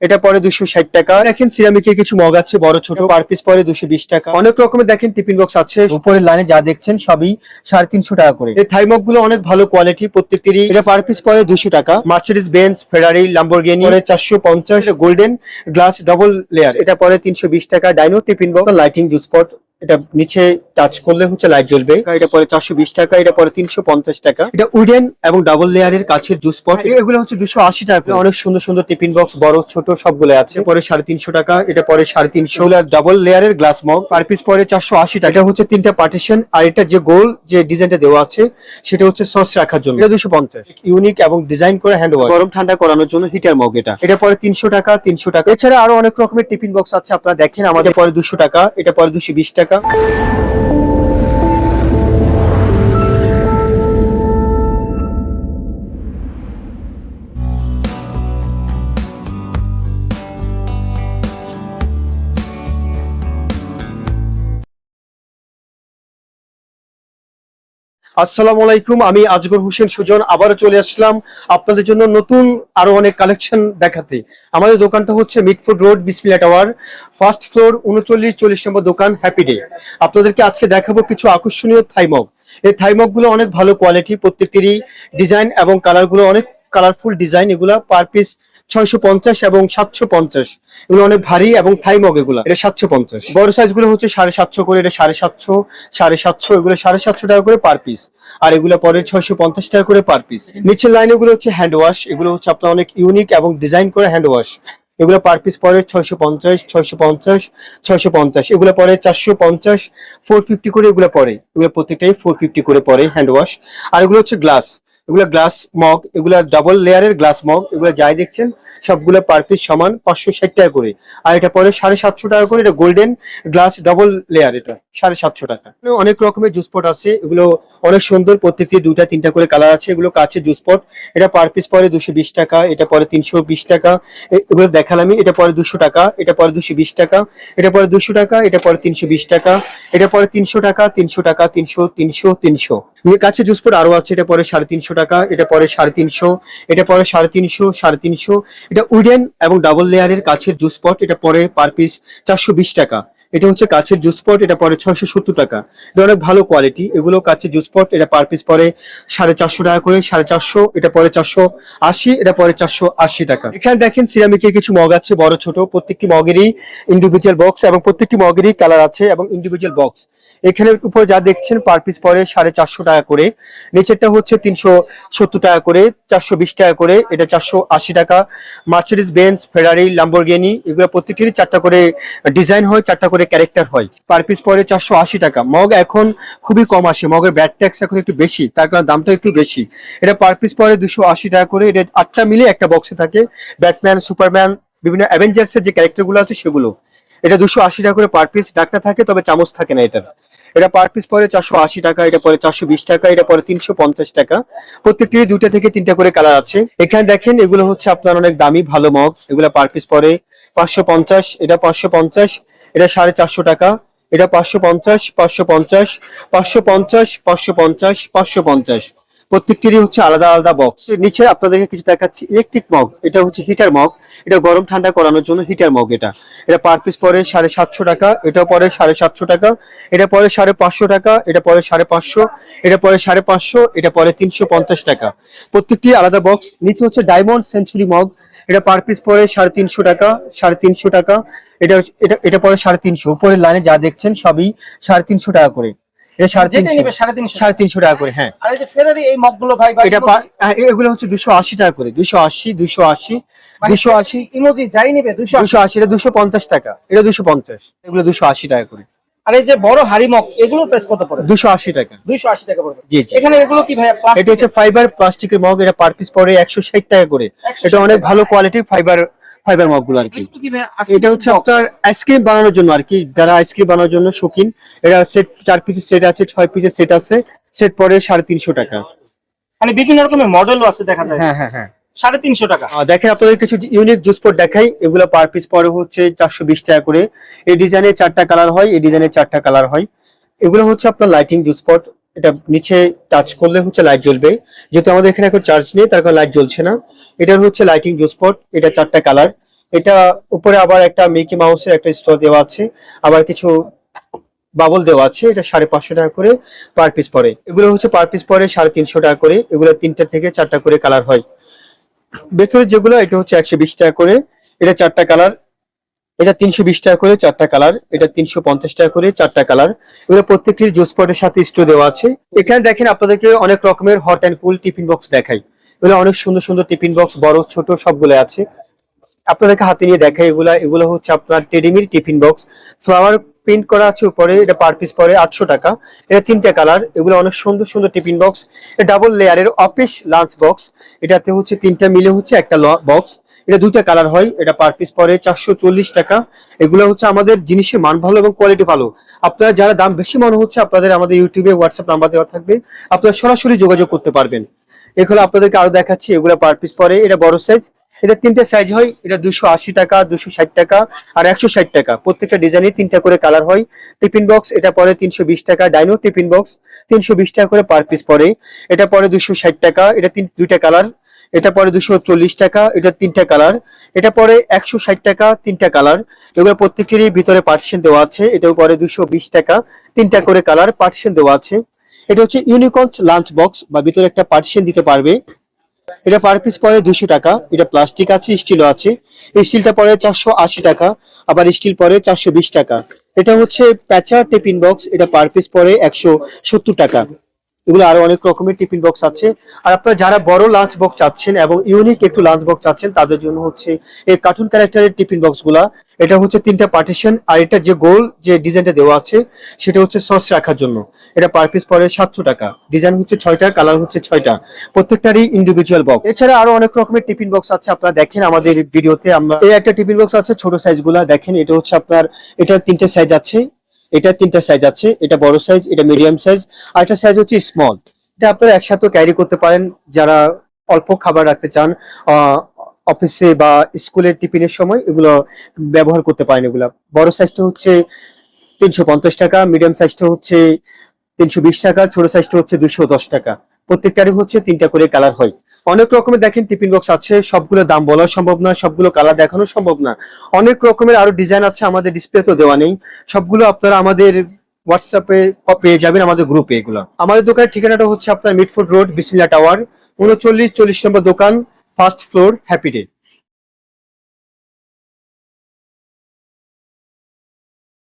এটা পরে দুশো ষাট টাকা। দেখেন সিরামিকের কিছু মগ আছে বড় ছোট। পার পিস পরে দুশো বিশ টাকা। অনেক রকমের দেখেন টিফিন বক্স আছে। উপরের লাইনে যা দেখছেন সবই সাড়ে তিনশো টাকা করে। এই থাই মগগুলো অনেক ভালো কোয়ালিটি প্রত্যেকটিরই। এটা পার পিস পরে দুশো টাকা। মার্সিডিস বেঞ্চ ফেরারি লাম্বরগিনি পরে চারশো পঞ্চাশ। গোল্ডেন গ্লাস ডবল লেয়ার এটা পরে তিনশো বিশ টাকা। Dino tiffin box lighting juice pot spot এটা নিচে টাচ করলে হচ্ছে লাইট জ্বলবে। এটা পরে চারশো বিশ টাকা এটা পরে তিনশো পঞ্চাশ টাকা। এটা উইডেন এবং ডাবল লেয়ারের কাছের জুস পট এগুলো হচ্ছে দুশো আশি টাকা অনেক সুন্দর সুন্দর টিফিন বক্স বড় ছোট সবগুলো আছে। পরে সাড়ে তিনশো টাকা এটা পরে সাড়ে তিনশো। ডাবল লেয়ারের গ্লাস মগ পার পিস পরে চারশো আশি টাকা। এটা হচ্ছে তিনটা পার্টিশন আর এটা যে গোল যে ডিজাইনটা দেওয়া আছে সেটা হচ্ছে সস রাখার জন্য। এটা দুশো পঞ্চাশ। ইউনিক এবং ডিজাইন করে হ্যান্ড গরম ঠান্ডা করানোর জন্য হিটার মগ এটা। এটা পরে তিনশো টাকা তিনশো টাকা। এছাড়া আরও অনেক রকমের টিফিন বক্স আছে আপনারা দেখেন আমাদের পরে দুশো টাকা এটা পরে দুশো বিশ টাকা। branco আসসালামু আলাইকুম, আমি আজগর হোসেন সুজন, আবারও চলে আসলাম আপনাদের জন্য নতুন আরও অনেক কালেকশন দেখাতে। আমাদের দোকানটা হচ্ছে মিটফুড রোড বিসপিলা টাওয়ার ফার্স্ট ফ্লোর উনচল্লিশ, চল্লিশ নম্বর দোকান হ্যাপি ডে আপনাদেরকে আজকে দেখাবো কিছু আকর্ষণীয় থাইমগ এই থাইমগগুলো অনেক ভালো কোয়ালিটি প্রত্যেকটিরই ডিজাইন এবং কালারগুলো অনেক কালারফুল ডিজাইন এগুলা পার পিস ছয়শো পঞ্চাশ এবং সাতশো পঞ্চাশ। এগুলো অনেক ভারী এবং থাই মগ এগুলো, এটা সাতশো পঞ্চাশ। বড় সাইজগুলো হচ্ছে সাড়ে সাতশো করে, এটা সাড়ে সাতশো সাড়ে সাতশো, এগুলো সাড়ে সাতশো টাকা করে পার পিস আর এগুলো পরে ছয়শো পঞ্চাশ টাকা করে পার পিস নিচের লাইন এগুলো হচ্ছে হ্যান্ড ওয়াশ এগুলো হচ্ছে আপনার অনেক ইউনিক এবং ডিজাইন করে হ্যান্ড ওয়াশ এগুলো পার পিস পরে ছয়শো পঞ্চাশ ছয়শো পঞ্চাশ ছয়শো পঞ্চাশ। এগুলো পরে চারশো পঞ্চাশ ফোর ফিফটি করে এগুলো পরে। এগুলো প্রত্যেকটাই ফোর ফিফটি করে পরে হ্যান্ড ওয়াশ আর এগুলো হচ্ছে গ্লাস এগুলো গ্লাস মগ এগুলো ডাবল লেয়ারের গ্লাস মগ এগুলো যাই দেখছেন, সবগুলো পার পিস সমান পাঁচশো ষাট টাকা করে। আর এটা পরে সাড়ে সাতশো টাকা করে, এটা গোল্ডেন গ্লাস ডাবল লেয়ার এটা, সাড়ে সাতশো টাকা। অনেক রকমের জুস পট আছে, এগুলো অনেক সুন্দর, প্রত্যেকটি দুটা তিনটা করে কালার আছে, এগুলো কাছে জুস পট এটা পার পিস পরে দুশো বিশ টাকা, এটা পরে তিনশো বিশ টাকা। এগুলো দেখালামই এটা পরে দুশো টাকা, এটা পরে দুশো বিশ টাকা, এটা পরে দুশো টাকা, এটা পরে তিনশো বিশ টাকা, এটা পরে তিনশো টাকা তিনশো টাকা, তিনশো তিনশো তিনশো। কাছে জুস পট আরও আছে, এটা পরে সাড়ে তিনশো টাকা, এটা পরে সাড়ে তিনশো, এটা পরে সাড়ে তিনশো সাড়ে তিনশো। এটা উইডেন এবং ডাবল লেয়ারের কাছের জুস পট এটা পরে পার পিস চারশো বিশ টাকা। এটা হচ্ছে কাছের জুস পট এটা পরে ছয়শো সত্তর টাকা। এটা অনেক ভালো কোয়ালিটি এগুলো কাছের জুস পট এটা পার পিস পরে সাড়ে চারশো টাকা করে, সাড়ে চারশো, এটা পরে চারশো আশি, এটা পরে চারশো আশি টাকা। এখানে দেখেন সিরামিকের কিছু মগ আছে, বড় ছোট, প্রত্যেকটি মগেরই ইন্ডিভিজুয়াল বক্স এবং প্রত্যেকটি মগেরই কালার আছে এবং ইন্ডিভিজুয়াল বক্স এখানে উপরে যা দেখছেন পার পিস পরে সাড়ে চারশো টাকা করে। নিচেরটা হচ্ছে তিনশো সত্তর টাকা করে, চারশো বিশ টাকা করে, এটা চারশো আশি টাকা। মার্সিডিস বেঞ্চ ফেরারি লাম্বরগিনি এগুলো প্রত্যেকটিরই চারটা করে ডিজাইন হয়, চারটা করে ক্যারেক্টার হয়। পার পিস পরে চারশো আশি টাকা। মগ এখন খুবই কম আসে। মগের ব্যাট ট্যাক্স এখন একটু বেশি। তার কারণে দামটা একটু বেশি। এটা পার পিস পরে দুশো আশি টাকা করে। এটা আটটা মিলে একটা বক্সে থাকে। ব্যাটম্যান সুপারম্যান বিভিন্ন অ্যাভেঞ্জার্সের যে ক্যারেক্টারগুলো আছে সেগুলো। এটা দুশো আশি টাকা করে পার পিস ডাকটা থাকে, তবে চামচ থাকে না এটা এটা পার পিস পরে চারশো আশি টাকা, এটা পরে চারশো বিশ টাকা, এটা পরে তিনশো পঞ্চাশ টাকা। প্রত্যেকটি দুটা থেকে তিনটা করে কালার আছে। এখানে দেখেন, এগুলো হচ্ছে আপনার অনেক দামি, ভালো মগ। এগুলো পার পিস পরে পাঁচশো পঞ্চাশ, এটা পাঁচশো পঞ্চাশ। এটা সাড়ে চারশো টাকা। এটা পাঁচশো পঞ্চাশ পাঁচশো পঞ্চাশ পাঁচশো পঞ্চাশ পাঁচশো পঞ্চাশ পাঁচশো পঞ্চাশ। প্রত্যেকটিরই হচ্ছে আলাদা আলাদা বক্স নিচে আপনাদেরকে কিছু দেখাচ্ছি। ইলেকট্রিক মগ এটা হচ্ছে হিটার মগ এটা গরম ঠান্ডা করানোর জন্য হিটার মগ এটা। এটা পার পিস পরে সাড়ে সাতশো টাকা এটা পরে সাড়ে সাতশো টাকা, এটা পরে সাড়ে পাঁচশো টাকা, এটা পরে সাড়ে পাঁচশো, এটা পরে সাড়ে পাঁচশো, এটা পরে তিনশো পঞ্চাশ টাকা। প্রত্যেকটি আলাদা বক্স নিচে হচ্ছে ডায়মন্ড সেঞ্চুরি মগ এটা পার পিস পরে সাড়ে তিনশো টাকা সাড়ে তিনশো টাকা। এটা এটা এটা পরে সাড়ে তিনশো। উপরের লাইনে যা দেখছেন সবই সাড়ে তিনশো টাকা করে। এটা সাড়ে তিনশো। টাকা করে হ্যাঁ। এটা হ্যাঁ, এগুলো হচ্ছে দুশো আশি টাকা করে। দুশো আশি দুশো আশি মানে দুশো আশি। ইমোজি যাই নিবে দুশো আশি এটা দুশো পঞ্চাশ টাকা। এটা দুশো পঞ্চাশ। এগুলো দুশো আশি টাকা করে। আর এই যে বড় হাড়ি মগ এগুলোর প্রাইস কত পড়ে? দুশো আশি টাকা। দুইশো আশি টাকা পড়বে। জি জি। এখানে এগুলো কি ভাই এটা হচ্ছে ফাইবার প্লাস্টিকের মগ এটা পার পিস একশো ষাট টাকা করে। 160 এটা অনেক ভালো কোয়ালিটির ফাইবার ফাইবার মগগুলো আর কি। এটা হচ্ছে আপনার আইসক্রিম বানানোর জন্য আর কি। যারা আইসক্রিম বানানোর জন্য শৌখিন এটা সেট চার পিসের সেট আছে ছয় পিসের সেট আছে। সেট পরে সাড়ে তিনশো টাকা। মানে বিভিন্ন রকমের মডেলও আছে দেখা যায়। হ্যাঁ হ্যাঁ হ্যাঁ। সাড়ে তিনশো টাকা। দেখেন আপনাদের কিছু ইউনিক জুস পট দেখাই। এগুলো পার পিস পরে হচ্ছে চারশো বিশ টাকা করে। এই ডিজাইনে চারটা কালার হয়, এই ডিজাইনে চারটা কালার হয়। এগুলো হচ্ছে আপনার লাইটিং জুস পট এটা নিচে টাচ করলে হচ্ছে লাইট জ্বলবে। যেহেতু আমাদের এখানে এখন চার্জ নেই, তার কারণে লাইট জ্বলছে না। এটার হচ্ছে লাইটিং জুস পট এটা চারটা কালার এটা উপরে আবার একটা মিকি মাউসের একটা স্টল দেওয়া আছে। আবার কিছু বাবল দেওয়া আছে, এটা সাড়ে পাঁচশো টাকা করে পার পিস পড়ে এগুলো হচ্ছে পার পিস পড়ে সাড়ে তিনশো টাকা করে। এগুলো তিনটা থেকে চারটা করে কালার হয়। ভেতরে যেগুলো, এটা হচ্ছে একশো বিশ টাকা করে। এটা চারটা কালার। এটা তিনশো বিশ টাকা করে, চারটা কালার। এটা তিনশো পঞ্চাশ টাকা করে, চারটা কালার। এগুলো প্রত্যেকটির জুস পটের সাথে স্টো দেওয়া আছে। এখানে দেখেন আপনাদেরকে অনেক রকমের hot and cool tiffin box দেখাই। এগুলো অনেক সুন্দর সুন্দর টিফিন বক্স বড়, ছোট সবগুলো আছে। আপনাদেরকে হাতে নিয়ে দেখাই এগুলা। এগুলো হচ্ছে আপনার টেডিমির টিফিন বক্স ফ্লাওয়ার প্রিন্ট করা আছে উপরে, এটা পার পিস পরে আটশো টাকা। এটা তিনটা কালার এগুলো অনেক সুন্দর সুন্দর টিফিন বক্স এটা ডাবল লেয়ারের অফিস লাঞ্চ বক্স এটাতে হচ্ছে তিনটা মিলে হচ্ছে একটা বক্স এটা দুইটা কালার হয়, এটা পার পিস পরে চারশো চল্লিশ টাকা। এগুলো হচ্ছে আমাদের জিনিসের মান ভালো এবং কোয়ালিটি ভালো। আপনারা যারা দাম বেশি মনে হচ্ছে, আপনাদের আমাদের ইউটিউবে হোয়াটসঅ্যাপ নাম্বার দেওয়া থাকবে। আপনারা সরাসরি যোগাযোগ করতে পারবেন। এগুলো আপনাদেরকে আরও দেখাচ্ছি, এগুলো পার পিস পরে, এটা বড় সাইজ এটা তিনটে সাইজ হয়, এটা দুশো আশি টাকা, দুশো ষাট টাকা আর একশো ষাট টাকা। প্রত্যেকটা ডিজাইনে তিনটা করে কালার হয়। টিফিন বক্স এটা পরে তিনশো বিশ টাকা। ডাইনো টিফিন বক্স তিনশো বিশ টাকা করে পার পিস পরে। এটা পরে দুশো ষাট টাকা, এটা তিন, দুইটা কালার এটা পরে দুশো চল্লিশ টাকা, এটা তিনটা কালার এটা পরে একশো ষাট টাকা, তিনটা কালার এগুলো প্রত্যেকটিরই ভিতরে পার্টিশন দেওয়া আছে। এটাও পরে দুশো বিশ টাকা, তিনটা করে কালার পার্টিশন দেওয়া আছে। এটা হচ্ছে ইউনিকন্স লাঞ্চ বক্স বা ভিতরে একটা পার্টিশন দিতে পারবে। এটা পার পিস পরে দুশো টাকা। এটা প্লাস্টিক আছে স্টিলও আছে। এই স্টিলটা পরে চারশো আশি টাকা, আবার স্টিল পরে চারশো বিশ টাকা। এটা হচ্ছে প্যাচা টিফিন বক্স, এটা পার পিস পরে একশো সত্তর টাকা। এগুলো আরও অনেক রকমের টিফিন বক্স আছে। আর আপনারা যারা বড় লাঞ্চ বক্স চাচ্ছেন এবং ইউনিক একটু লাঞ্চ বক্স চাচ্ছেন, তাদের জন্য হচ্ছে এই কার্টুন ক্যারেক্টারের টিফিন বক্সগুলা এটা হচ্ছে তিনটা পার্টিশন আর এটা যে গোল যে ডিজাইনটা দেওয়া আছে, সেটা হচ্ছে সস রাখার জন্য। এটা পার পিস পরে সাতশো টাকা। ডিজাইন হচ্ছে ছয়টা কালার হচ্ছে ছয়টা। প্রত্যেকটারই ইন্ডিভিজুয়াল বক্স এছাড়া আরও অনেক রকমের টিফিন বক্স আছে, আপনারা দেখেন আমাদের ভিডিওতে আমরা এই একটা টিফিন বক্স আছে, ছোট সাইজগুলা। দেখেন, এটা হচ্ছে আপনার এটা তিনটে সাইজ আছে। এটা তিনটা সাইজ আছে, এটা বড় সাইজ এটা মিডিয়াম সাইজ আর একটা সাইজ হচ্ছে স্মল এটা আপনারা একসাথে ক্যারি করতে পারেন, যারা অল্প খাবার রাখতে চান অফিসে বা স্কুলের টিফিনের সময় এগুলো ব্যবহার করতে পারেন এগুলো। বড় সাইজটা হচ্ছে তিনশো পঞ্চাশ টাকা মিডিয়াম সাইজটা হচ্ছে তিনশো বিশ টাকা, ছোট সাইজটা হচ্ছে দুশো দশ টাকা। প্রত্যেকটারই হচ্ছে তিনটা করে কালার হয়। অনেক রকমের দেখেন টিফিন বক্স আছে, সবগুলো দাম বলা সম্ভব না সবগুলো কালার দেখানো সম্ভব না। অনেক রকমের আরও ডিজাইন আছে আমাদের ডিসপ্লে তো দেওয়া নেই। সবগুলো আপনারা আমাদের হোয়াটসঅ্যাপে পেয়ে যাবেন আমাদের গ্রুপে এগুলো। আমাদের দোকানের ঠিকানাটা হচ্ছে আপনার মিটফুড রোড বিসমিল্লা টাওয়ার উনচল্লিশ চল্লিশ নম্বর দোকান ফার্স্ট ফ্লোর হ্যাপি ডে